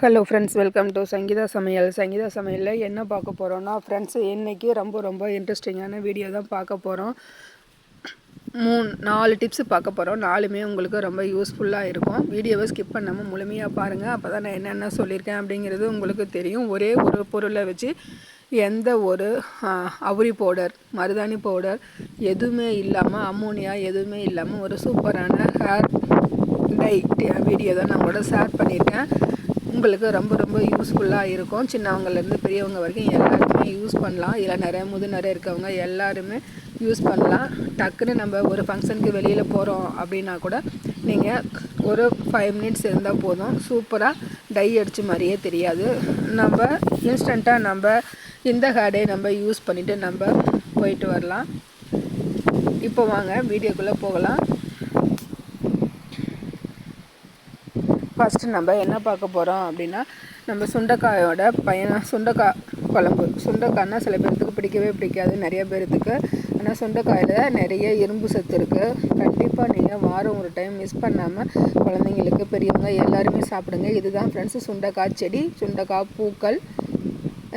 Hello friends welcome to Sangeetha சமையல் சங்கீதா சமையலில் என்ன பார்க்க போகிறோன்னா ஃப்ரெண்ட்ஸ் இன்றைக்கி ரொம்ப ரொம்ப இன்ட்ரெஸ்டிங்கான வீடியோ தான் பார்க்க போகிறோம் மூணு நாலு டிப்ஸ் பார்க்க போகிறோம் நாலுமே உங்களுக்கு ரொம்ப யூஸ்ஃபுல்லாக இருக்கும். வீடியோவை ஸ்கிப் பண்ணாமல் முழுமையாக பாருங்கள் அப்போ தான் நான் என்னென்ன சொல்லியிருக்கேன் அப்படிங்கிறது உங்களுக்கு தெரியும். ஒரே ஒரு பொருளை வச்சு எந்த ஒரு அவுரி பவுடர் மருதாணி பவுடர் எதுவுமே இல்லாமல் அம்மோனியா எதுவுமே இல்லாமல் ஒரு சூப்பரான ஹேர் டை வீடியோ தான் நான் கூட ஷேர் பண்ணியிருக்கேன். உங்களுக்கு ரொம்ப ரொம்ப யூஸ்ஃபுல்லாக இருக்கும். சின்னவங்கலேருந்து பெரியவங்க வரைக்கும் எல்லாருமே யூஸ் பண்ணலாம். இளநரை முதுநரை இருக்கவங்க எல்லாருமே யூஸ் பண்ணலாம். டக்குன்னு நம்ம ஒரு ஃபங்க்ஷனுக்கு வெளியில் போகிறோம் அப்படின்னா கூட நீங்கள் ஒரு ஃபைவ் மினிட்ஸ் இருந்தால் போதும். சூப்பராக டை அடித்த மாதிரியே தெரியாது. நம்ம இன்ஸ்டண்ட்டாக நம்ம இந்த ஹேடே நம்ம யூஸ் பண்ணிவிட்டு நம்ம போயிட்டு வரலாம். இப்போ வாங்க வீடியோக்குள்ளே போகலாம். ஃபஸ்ட்டு நம்ம என்ன பார்க்க போகிறோம் அப்படின்னா நம்ம சுண்டைக்காயோட பயணம் சுண்டைக்காய் குழம்பு. சுண்டைக்காய்னா சில பேர்த்துக்கு பிடிக்கவே பிடிக்காது. நிறைய பேர்த்துக்கு. ஆனால் சுண்டைக்காயில் நிறைய இரும்பு சத்து இருக்குது கண்டிப்பாக நீங்கள் வாரம் ஒரு டைம் மிஸ் பண்ணாமல் குழந்தைங்களுக்கு பெரியவங்க எல்லாருமே சாப்பிடுங்க. இதுதான் ஃப்ரெண்ட்ஸு சுண்டைக்காய் செடி சுண்டைக்காய் பூக்கள்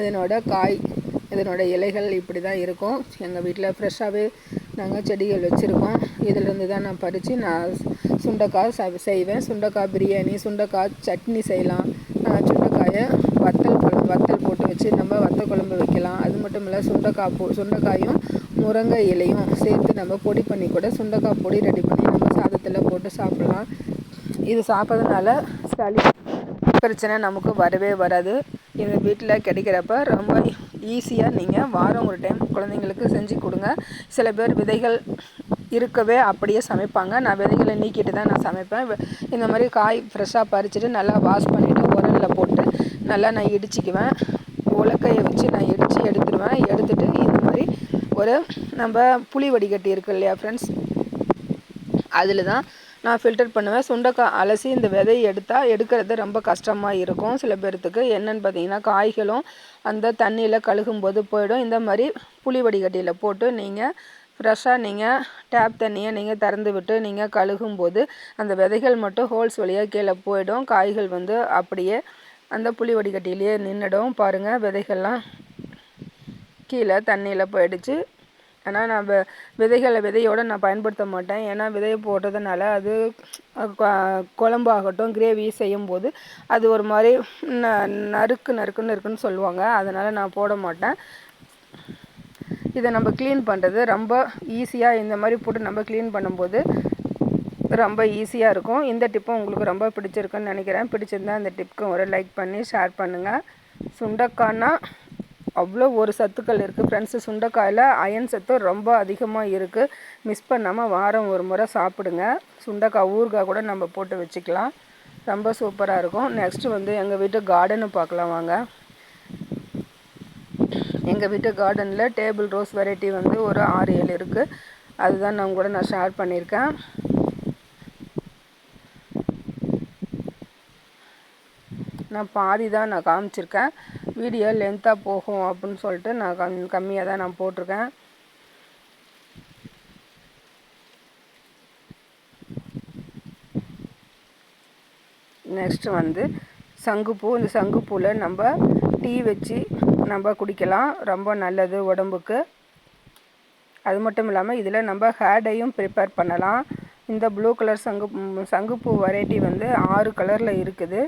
இதனோட காய் இதனோட இலைகள் இப்படி தான் இருக்கும் எங்கள் வீட்டில் ஃப்ரெஷ்ஷாகவே நாங்கள் செடிகள் வச்சுருக்கோம். இதிலேருந்து தான் நான் பறித்து நான் சுண்டைக்காய் செய்வேன். சுண்டைக்காய் பிரியாணி சுண்டைக்காய் சட்னி செய்யலாம். சுண்டைக்காயை வத்தல் குழம்பு வத்தல் போட்டு வச்சு நம்ம வத்தல் குழம்பு வைக்கலாம். அது மட்டும் இல்லை சுண்டைக்காய் போ சுண்டைக்காயும் முருங்கை இலையும் சேர்த்து நம்ம பொடி பண்ணி கூட சுண்டைக்காய் பொடி ரெடி பண்ணி நம்ம சாதத்தில் போட்டு சாப்பிட்லாம். இது சாப்பிட்றதுனால சளி பிரச்சனை நமக்கு வரவே வராது. எங்கள் வீட்டில் கிடைக்கிறப்ப ரொம்ப ஈஸியாக நீங்கள் வாரம் ஒரு டைம் குழந்தைங்களுக்கு செஞ்சு கொடுங்க. சில பேர் விதைகள் இருக்கவே அப்படியே சமைப்பாங்க. நான் விதைகளை நீக்கிட்டு தான் நான் சமைப்பேன். இந்த மாதிரி காய் ஃப்ரெஷ்ஷாக பறிச்சுட்டு நல்லா வாஷ் பண்ணிவிட்டு உரலில் போட்டு நல்லா நான் இடிச்சிக்குவேன். உலக்கையை வச்சு நான் இடித்து எடுத்துடுவேன் எடுத்துகிட்டு இந்த மாதிரி ஒரு நம்ம புளி வடிகட்டி இருக்கு இல்லையா ஃப்ரெண்ட்ஸ் அதில் தான் நான் ஃபில்டர் பண்ணுவேன். சுண்டைக்காய் அலசி இந்த விதையை எடுத்தால் எடுக்கிறது ரொம்ப கஷ்டமாக இருக்கும். சில பேர்த்துக்கு என்னென்னு பார்த்தீங்கன்னா காய்களும் அந்த தண்ணியில் கழுகும்போது போயிடும். இந்த மாதிரி புளி வடிகட்டியில் போட்டு நீங்கள் ஃப்ரெஷ்ஷாக நீங்கள் டேப் தண்ணியை நீங்கள் திறந்து விட்டு நீங்கள் கழுகும்போது அந்த விதைகள் மட்டும் ஹோல்ஸ் வழியாக கீழே போயிடும். காய்கள் வந்து அப்படியே அந்த புளி வடிகட்டிலேயே நின்றுடும் பாருங்கள் விதைகள்லாம் கீழே தண்ணியில் போயிடுச்சு. ஆனால் நான் விதைகளை விதையோடு நான் பயன்படுத்த மாட்டேன். ஏன்னா விதையை போடுறதுனால அது குழம்பாகட்டும் கிரேவி செய்யும்போது அது ஒரு மாதிரி நறுக்கு நறுக்குன்னு இருக்குன்னு சொல்லுவாங்க. அதனால் நான் போட மாட்டேன். இதை நம்ம க்ளீன் பண்ணுறது ரொம்ப ஈஸியாக இந்த மாதிரி போட்டு நம்ம க்ளீன் பண்ணும்போது ரொம்ப ஈஸியாக இருக்கும். இந்த டிப்பும் உங்களுக்கு ரொம்ப பிடிச்சிருக்குன்னு நினைக்கிறேன். பிடிச்சிருந்தா இந்த டிப்க்கு ஒரு லைக் பண்ணி ஷேர் பண்ணுங்கள் சுண்டக்காய்னா அவ்வளோ ஒரு சத்துக்கள் இருக்குது ஃப்ரெண்ட்ஸு சுண்டைக்காயில் அயன் சத்து ரொம்ப அதிகமாக இருக்குது மிஸ் பண்ணாமல் வாரம் ஒரு முறை சாப்பிடுங்க. சுண்டைக்காய் ஊறுகாய் கூட நம்ம போட்டு வச்சுக்கலாம். ரொம்ப சூப்பராக இருக்கும். நெக்ஸ்ட்டு வந்து எங்கள் வீட்டு கார்டனு பார்க்கலாம் வாங்க. எங்கள் வீட்டு கார்டனில் டேபிள் ரோஸ் வெரைட்டி வந்து ஒரு ஆறு ஏழு இருக்குது அதுதான் நான் கூட நான் ஷேர் பண்ணியிருக்கேன் நான் பாதி தான் நான் காமிச்சிருக்கேன். வீடியோ லென்த்தாக போகும் அப்படின்னு சொல்லிட்டு நான் கம் கம்மியாக தான் நான் போட்டிருக்கேன். நெக்ஸ்ட்டு வந்து சங்குப்பூ இந்த சங்குப்பூவில் நம்ம டீ வச்சு நம்ம குடிக்கலாம். ரொம்ப நல்லது உடம்புக்கு. அது மட்டும் இல்லாமல் இதில் நம்ம ஹேடையும் ப்ரிப்பேர் பண்ணலாம். இந்த ப்ளூ கலர் சங்கு சங்குப்பூ வெரைட்டி வந்து ஆறு கலரில் இருக்குது.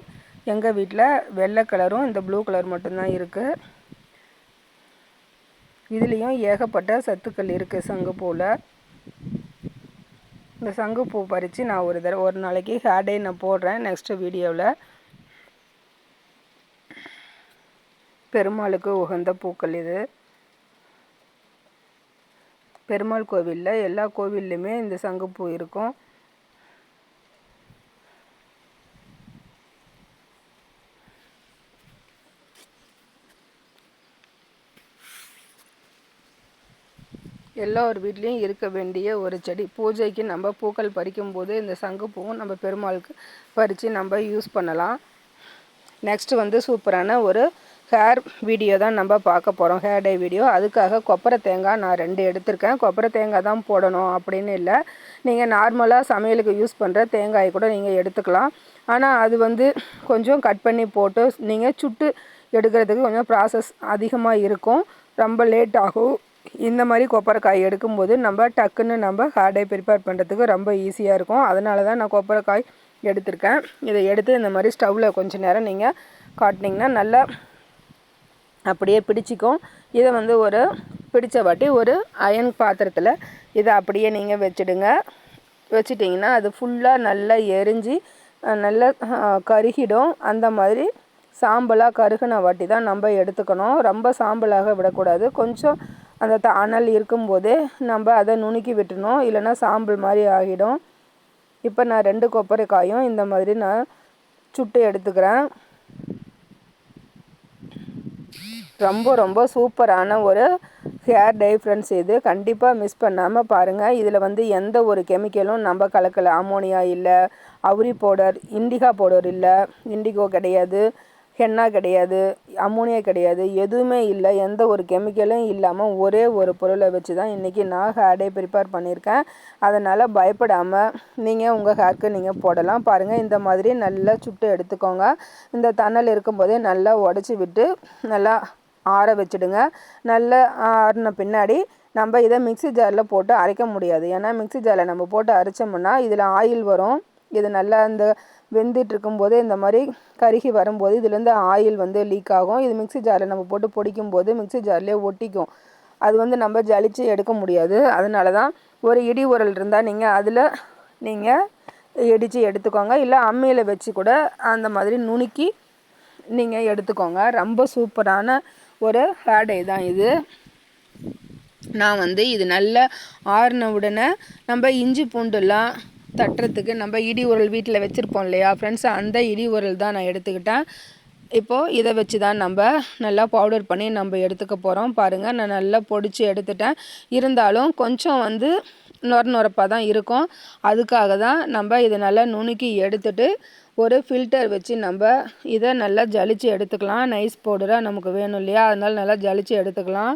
எங்கள் வீட்டில் வெள்ளை கலரும் இந்த ப்ளூ கலர் மட்டும்தான் இருக்குது இதுலேயும் ஏகப்பட்ட சத்துக்கள் இருக்குது சங்குப்பூவில் இந்த சங்குப்பூ பறித்து நான் ஒரு தடவை ஒரு நாளைக்கு ஹேடே நான் போடுறேன் நெக்ஸ்ட்டு வீடியோவில் பெருமாளுக்கு உகந்த பூக்கள் இது. பெருமாள் கோவிலில் எல்லா கோவில்லையுமே இந்த சங்குப்பூ இருக்கும். எல்லோர் வீட்லேயும் இருக்க வேண்டிய ஒரு செடி. பூஜைக்கு நம்ம பூக்கள் பறிக்கும்போது இந்த சங்குப்பூவும் நம்ம பெருமாளுக்கு பறித்து நம்ம யூஸ் பண்ணலாம். நெக்ஸ்ட்டு வந்து சூப்பரான ஒரு ஹேர் வீடியோ தான் நம்ம பார்க்க போகிறோம் ஹேர் டே வீடியோ அதுக்காக கொப்பரை தேங்காய் நான் ரெண்டு எடுத்திருக்கேன். கொப்பரை தேங்காய் தான் போடணும் அப்படின்னு இல்லை. நீங்கள் நார்மலாக சமையலுக்கு யூஸ் பண்ணுற தேங்காய் கூட நீங்கள் எடுத்துக்கலாம். ஆனால் அது வந்து கொஞ்சம் கட் பண்ணி போட்டு நீங்கள் சுட்டு எடுக்கிறதுக்கு கொஞ்சம் ப்ராசஸ் அதிகமாக இருக்கும். ரொம்ப லேட் ஆகும். இந்த மாதிரி கொப்பரைக்காய் எடுக்கும்போது நம்ம டக்குன்னு நம்ம ஹேர்டே ப்ரிப்பேர் பண்ணுறதுக்கு ரொம்ப ஈஸியாக இருக்கும். அதனால தான் நான் கொப்பரைக்காய் எடுத்திருக்கேன். இதை எடுத்து இந்த மாதிரி ஸ்டவ்வில் கொஞ்சம் நேரம் நீங்கள் காட்டினீங்கன்னா நல்லா அப்படியே பிடிச்சிக்கும். இதை வந்து ஒரு பிடிச்ச வாட்டி ஒரு அயன் பாத்திரத்தில் இதை அப்படியே நீங்கள் வச்சுடுங்க. வச்சிட்டிங்கன்னா அது ஃபுல்லாக நல்லா எரிஞ்சு நல்லா கருகிடும். அந்த மாதிரி சாம்பலாக கருகின வாட்டி தான் நம்ம எடுத்துக்கணும். ரொம்ப சாம்பலாக விடக்கூடாது. கொஞ்சம் அந்த அனல் இருக்கும்போதே நம்ம அதை நுணுக்கி விட்டுணும். இல்லைன்னா சாம்பல் மாதிரி ஆகிடும். இப்போ நான் ரெண்டு கொப்பரைக்காயும் இந்த மாதிரி நான் சுட்டு எடுத்துக்கிறேன். ரொம்ப ரொம்ப சூப்பரான ஒரு ஹேர் டை ஃப்ரெண்ட்ஸ் இது. கண்டிப்பாக மிஸ் பண்ணாமல் பாருங்கள் இதில் வந்து எந்த ஒரு கெமிக்கலும் நம்ம கலக்கலை. அமோனியா இல்லை அவுரி பவுடர் இண்டிகா பவுடர் இல்லை இண்டிகோ கிடையாது ஹென்னா கிடையாது அமோனியா கிடையாது எதுவுமே இல்லை. எந்த ஒரு கெமிக்கலும் இல்லாமல் ஒரே ஒரு பொருளை வச்சு தான் இன்றைக்கி நான் ஹேர்டே ப்ரிப்பேர் பண்ணியிருக்கேன் அதனால் பயப்படாமல் நீங்கள் உங்கள் ஹேர்க்கு நீங்கள் போடலாம். பாருங்கள் இந்த மாதிரி நல்லா சுட்டு எடுத்துக்கோங்க. இந்த தணல் இருக்கும்போதே நல்லா உடச்சி விட்டு நல்லா ஆற வச்சுடுங்க. நல்லா ஆறின பின்னாடி நம்ம இதை மிக்சி ஜாரில் போட்டு அரைக்க முடியாது. ஏன்னா மிக்சி ஜாரில் நம்ம போட்டு அரைச்சோம்னா இதில் ஆயில் வரும். இது நல்லா இந்த வெந்துட்டு இருக்கும்போது இந்த மாதிரி கருகி வரும்போது இதுலேருந்து ஆயில் வந்து லீக் ஆகும். இது மிக்சி ஜாரில் நம்ம போட்டு பொடிக்கும் போது மிக்சி ஜார்லேயே ஒட்டிக்கும். அது வந்து நம்ம ஜலிச்சு எடுக்க முடியாது. அதனால தான் ஒரு இடி உரல் இருந்தால் நீங்கள் அதில் நீங்கள் இடித்து எடுத்துக்கோங்க. இல்லை அம்மியில் வச்சு கூட அந்த மாதிரி நுணுக்கி நீங்கள் எடுத்துக்கோங்க. ரொம்ப சூப்பரான ஒரு ஹேடை தான் இது. நான் வந்து இது நல்லா ஆறின உடனே நம்ம இஞ்சி பூண்டுலாம் தட்டுறதுக்கு நம்ம இடி உரல் வீட்டில் வச்சுருப்போம் இல்லையா? ஃப்ரெண்ட்ஸ் அந்த இடி உரல் தான் நான் எடுத்துக்கிட்டேன். இப்போது இதை வச்சு தான் நம்ம நல்லா பவுடர் பண்ணி நம்ம எடுத்துக்க போகிறோம் பாருங்கள் நான் நல்லா பொடிச்சு எடுத்துட்டேன். இருந்தாலும் கொஞ்சம் வந்து நொர நொரப்பாக தான் இருக்கும். அதுக்காக தான் நம்ம இதை நல்லா நுணுக்கி எடுத்துட்டு ஒரு ஃபில்டர் வச்சு நம்ம இதை நல்லா ஜலிச்சு எடுத்துக்கலாம். நைஸ் பவுடராக நமக்கு வேணும் இல்லையா? அதனால் நல்லா ஜலிச்சு எடுத்துக்கலாம்.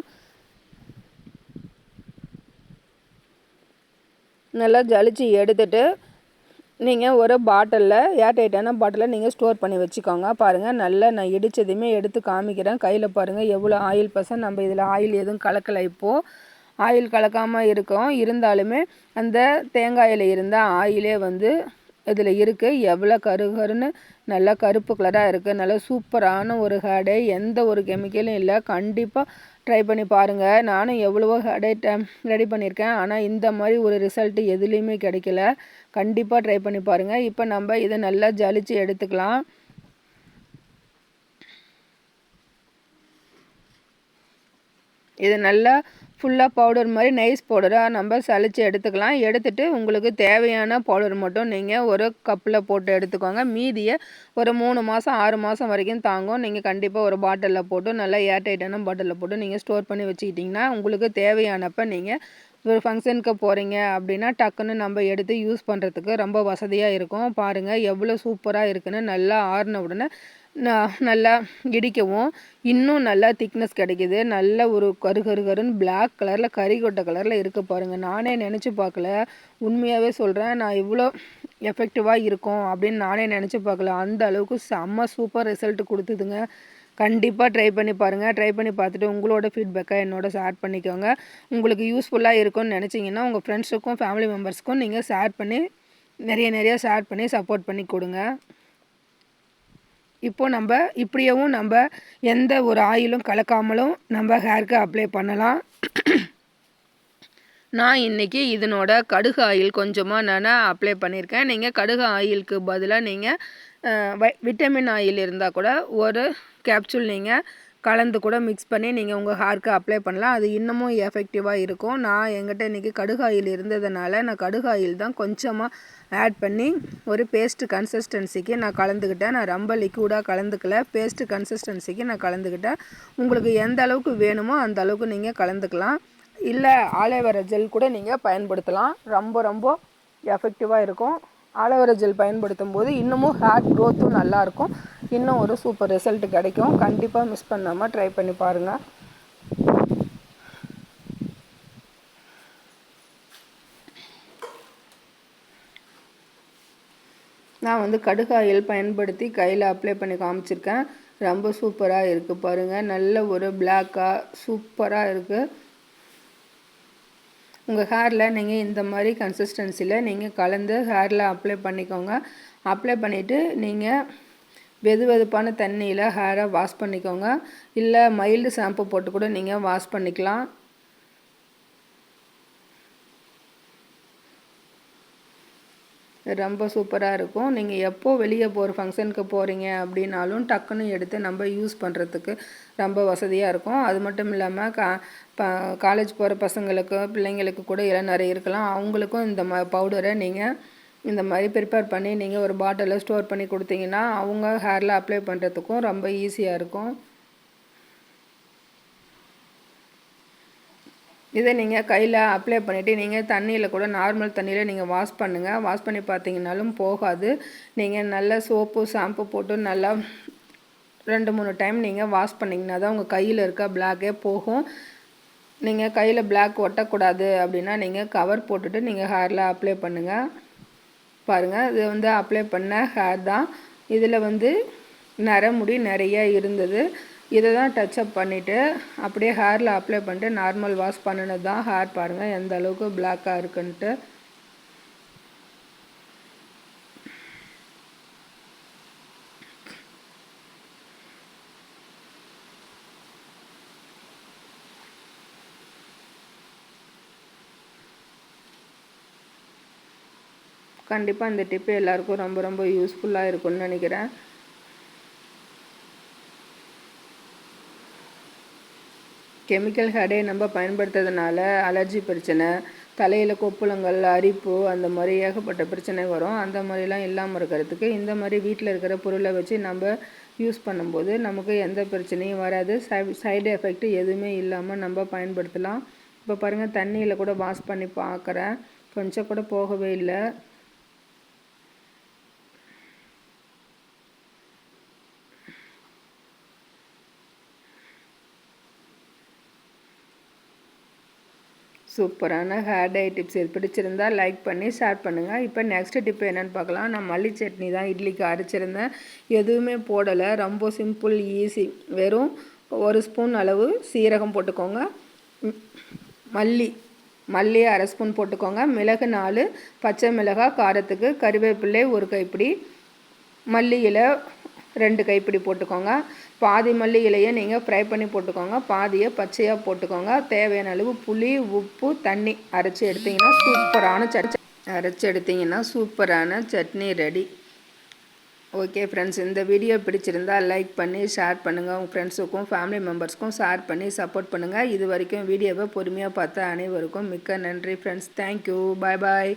நல்லா ஜலிச்சு எடுத்துட்டு நீங்கள் ஒரு பாட்டிலில் ஏர்டைட்டான பாட்டிலில் நீங்கள் ஸ்டோர் பண்ணி வச்சுக்கோங்க. பாருங்கள் நல்லா நான் இடித்ததுமே எடுத்து காமிக்கிறேன். கையில் பாருங்கள் எவ்வளோ ஆயில் பர்சன்ட் நம்ம இதில் ஆயில் எதுவும் கலக்கலை இப்போது ஆயில் கலக்காமல் இருக்கும். இருந்தாலுமே அந்த தேங்காயில் இருந்த ஆயிலே வந்து இதில் இருக்குது எவ்வளோ கருகருன்னு நல்லா கருப்பு கலராக இருக்குது நல்லா சூப்பரான ஒரு ஹேடை எந்த ஒரு கெமிக்கலும் இல்லை. கண்டிப்பாக ட்ரை பண்ணி பாருங்கள் நானும் எவ்வளவோ ஹேடை ரெடி பண்ணியிருக்கேன். ஆனால் இந்த மாதிரி ஒரு ரிசல்ட்டு எதுலேயுமே கிடைக்கல. கண்டிப்பாக ட்ரை பண்ணி பாருங்கள் இப்போ நம்ம இதை நல்லா ஜலிச்சு எடுத்துக்கலாம். இது நல்லா ஃபுல்லாக பவுடர் மாதிரி நைஸ் பவுடராக நம்ம சளிச்சு எடுத்துக்கலாம். எடுத்துகிட்டு உங்களுக்கு தேவையான பவுடர் மட்டும் நீங்கள் ஒரு கப்பில் போட்டு எடுத்துக்கோங்க. மீதியை ஒரு மூணு மாதம் ஆறு மாதம் வரைக்கும் தாங்கும். நீங்கள் கண்டிப்பாக ஒரு பாட்டிலில் போட்டு நல்லா ஏர்டைட்டான பாட்டிலில் போட்டு நீங்கள் ஸ்டோர் பண்ணி வச்சுக்கிட்டிங்கன்னா உங்களுக்கு தேவையானப்போ நீங்கள் ஒரு ஃபங்க்ஷனுக்கு போகிறீங்க அப்படின்னா டக்குன்னு நம்ம எடுத்து யூஸ் பண்ணுறதுக்கு ரொம்ப வசதியாக இருக்கும். பாருங்கள் எவ்வளோ சூப்பராக இருக்குன்னு நல்லா ஆறின உடனே நல்லா இடிக்கவும். இன்னும் நல்லா திக்னஸ் கிடைக்கிது. நல்ல ஒரு கரு கரு கருன்னு பிளாக் கலரில் கறிக்கொட்டை கலரில் இருக்க பாருங்கள் நானே நினச்சி பார்க்கல. உண்மையாகவே சொல்கிறேன் நான் இவ்வளோ எஃபெக்டிவாக இருக்கும் அப்படின்னு நானே நினச்சி பார்க்கல. அந்த அளவுக்கு செம்ம சூப்பர் ரிசல்ட் கொடுத்துதுங்க. கண்டிப்பாக ட்ரை பண்ணி பாருங்கள் ட்ரை பண்ணி பார்த்துட்டு உங்களோட ஃபீட்பேக்கை என்னோட ஷேர் பண்ணிக்கோங்க. உங்களுக்கு யூஸ்ஃபுல்லாக இருக்கும்னு நினச்சிங்கன்னா உங்கள் ஃப்ரெண்ட்ஸுக்கும் ஃபேமிலி மெம்பர்ஸ்க்கும் நீங்கள் ஷேர் பண்ணி நிறைய நிறைய ஷேர் பண்ணி சப்போர்ட் பண்ணி கொடுங்க. இப்போது நம்ம இப்படியவும் நம்ம எந்த ஒரு ஆயிலும் கலக்காமலும் நம்ம ஹேருக்கு அப்ளை பண்ணலாம். நான் இன்றைக்கி இதனோட கடுகு ஆயில் கொஞ்சமாக நான் அப்ளை பண்ணியிருக்கேன். நீங்கள் கடுகு ஆயிலுக்கு பதிலாக நீங்கள் விட்டமின் ஆயில் இருந்தால் கூட ஒரு கேப்சூல் நீங்கள் கலந்து கூட மிக்ஸ் பண்ணி நீங்கள் உங்கள் ஹேர்க்கு அப்ளை பண்ணலாம். அது இன்னமும் எஃபெக்டிவாக இருக்கும். நான் எங்கிட்ட இன்றைக்கி கடுகு ஆயில் இருந்ததுனால நான் கடுகு ஆயில் தான் கொஞ்சமாக ஆட் பண்ணி ஒரு பேஸ்ட்டு கன்சிஸ்டன்சிக்கு நான் கலந்துக்கிட்டேன் நான் ரொம்ப லிக்விடாக கலந்துக்கல. பேஸ்ட்டு கன்சிஸ்டன்சிக்கு நான் கலந்துக்கிட்டேன் உங்களுக்கு எந்த அளவுக்கு வேணுமோ அந்த அளவுக்கு நீங்கள் கலந்துக்கலாம். இல்லை ஆலோவேரா ஜெல் கூட நீங்கள் பயன்படுத்தலாம். ரொம்ப ரொம்ப எஃபெக்டிவாக இருக்கும். ஆலோவேரா ஜெல் பயன்படுத்தும் போது இன்னமும் ஹேர் க்ரோத்தும் நல்லாயிருக்கும் இன்னும் ஒரு சூப்பர் ரிசல்ட் கிடைக்கும். கண்டிப்பாக மிஸ் பண்ணாமல் ட்ரை பண்ணி பாருங்கள் நான் வந்து கடுகாயில் பயன்படுத்தி கையில் அப்ளை பண்ணி காமிச்சிருக்கேன். ரொம்ப சூப்பராக இருக்குது பாருங்கள் நல்ல ஒரு பிளாக்காக சூப்பராக இருக்குது உங்கள் ஹேரில் நீங்கள் இந்த மாதிரி கன்சிஸ்டன்சியில் நீங்கள் கலந்து ஹேரில் அப்ளை பண்ணிக்கோங்க. அப்ளை பண்ணிவிட்டு நீங்கள் வெது வெதுப்பான தண்ணியில் ஹேரை வாஷ் பண்ணிக்கோங்க. இல்லை மைல்டு ஷாம்பு போட்டு கூட நீங்கள் வாஷ் பண்ணிக்கலாம். ரொம்ப சூப்பராக இருக்கும். நீங்கள் எப்போ வெளியே போகிற ஃபங்க்ஷனுக்கு போகிறீங்க அப்படின்னாலும் டக்குன்னு எடுத்து நம்ம யூஸ் பண்ணுறதுக்கு ரொம்ப வசதியாக இருக்கும். அது மட்டும் இல்லாமல் கா காலேஜ் போகிற பசங்களுக்கு பிள்ளைங்களுக்கு கூட இளநறை நிறைய இருக்கலாம். அவங்களுக்கும் இந்த ம பவுடரை நீங்கள் இந்த மாதிரி ப்ரிப்பேர் பண்ணி நீங்கள் ஒரு பாட்டிலில் ஸ்டோர் பண்ணி கொடுத்தீங்கன்னா அவங்க ஹேரில் அப்ளை பண்ணுறதுக்கும் ரொம்ப ஈஸியாக இருக்கும். இதை நீங்கள் கையில் அப்ளை பண்ணிவிட்டு நீங்கள் தண்ணியில் கூட நார்மல் தண்ணியில் நீங்கள் வாஷ் பண்ணுங்கள் வாஷ் பண்ணி பார்த்தீங்கனாலும் போகாது. நீங்கள் நல்ல சோப்பு ஷாம்பு போட்டு நல்லா ரெண்டு மூணு டைம் நீங்கள் வாஷ் பண்ணிங்கன்னா தான் உங்கள் கையில் இருக்க பிளாக்கே போகும். நீங்கள் கையில் பிளாக் ஒட்டக்கூடாது அப்படின்னா நீங்கள் கவர் போட்டுட்டு நீங்கள் ஹேரில் அப்ளை பண்ணுங்கள் பாருங்கள் இது வந்து அப்ளை பண்ண ஹேர் தான். இதில் வந்து நரமுடி நிறைய இருந்தது. இதை தான் டச்சப் பண்ணிவிட்டு அப்படியே ஹேரில் அப்ளை பண்ணிட்டு நார்மல் வாஷ் பண்ணினது தான் ஹேர் பாருங்கள் எந்த அளவுக்கு பிளாக்காக இருக்குன்ட்டு. கண்டிப்பாக இந்த டிப்பு எல்லாருக்கும் ரொம்ப ரொம்ப யூஸ்ஃபுல்லாக இருக்கும்னு நினைக்கிறேன். கெமிக்கல் ஹேடே நம்ம பயன்படுத்துறதுனால அலர்ஜி பிரச்சனை தலையில் கொப்புளங்கள் அரிப்பு அந்த மாதிரி ஏகப்பட்ட பிரச்சனை வரும். அந்த மாதிரிலாம் இல்லாமல் இருக்கிறதுக்கு இந்த மாதிரி வீட்டில் இருக்கிற பொருளை வச்சு நம்ம யூஸ் பண்ணும்போது நமக்கு எந்த பிரச்சனையும் வராது. சை சைடு எஃபெக்ட் எதுவுமே இல்லாமல் நம்ம பயன்படுத்தலாம். இப்போ பாருங்கள் தண்ணியில் கூட வாஷ் பண்ணி பார்க்குறேன் கொஞ்சம் கூட போகவே இல்லை. சூப்பரான ஹேர் டை டிப்ஸ் இது பிடிச்சிருந்தா லைக் பண்ணி ஷேர் பண்ணுங்கள் இப்போ நெக்ஸ்ட் டிப் என்னென்னு பார்க்கலாம். நான் மல்லி சட்னி தான் இட்லிக்கு அரைச்சிருந்தேன். எதுவுமே போடலை. ரொம்ப சிம்பிள் ஈஸி வெறும் ஒரு ஸ்பூன் அளவு சீரகம் போட்டுக்கோங்க. மல்லி மல்லி அரை ஸ்பூன் போட்டுக்கோங்க. மிளகு நாலு பச்சை மிளகாய் காரத்துக்கு கருவேப்பிள்ளை ஒரு கைப்பிடி மல்லி இலை ரெண்டு கைப்பிடி போட்டுக்கோங்க. பாதி மல்லி இலையை நீங்கள் ஃப்ரை பண்ணி போட்டுக்கோங்க. பாதியை பச்சையாக போட்டுக்கோங்க. தேவையான அளவு புளி உப்பு தண்ணி அரைச்சி எடுத்திங்கன்னா சூப்பரான சட்னி. அரைச்சி எடுத்திங்கன்னா சூப்பரான சட்னி ரெடி ஓகே ஃப்ரெண்ட்ஸ் இந்த வீடியோ பிடிச்சிருந்தால் லைக் பண்ணி ஷேர் பண்ணுங்கள் உங்கள் ஃப்ரெண்ட்ஸுக்கும் ஃபேமிலி மெம்பர்ஸ்க்கும் ஷேர் பண்ணி சப்போர்ட் பண்ணுங்கள் இது வரைக்கும் வீடியோவை பொறுமையாக பார்த்த அனைவருக்கும் மிக்க நன்றி ஃப்ரெண்ட்ஸ் தேங்க்யூ பாய் பாய்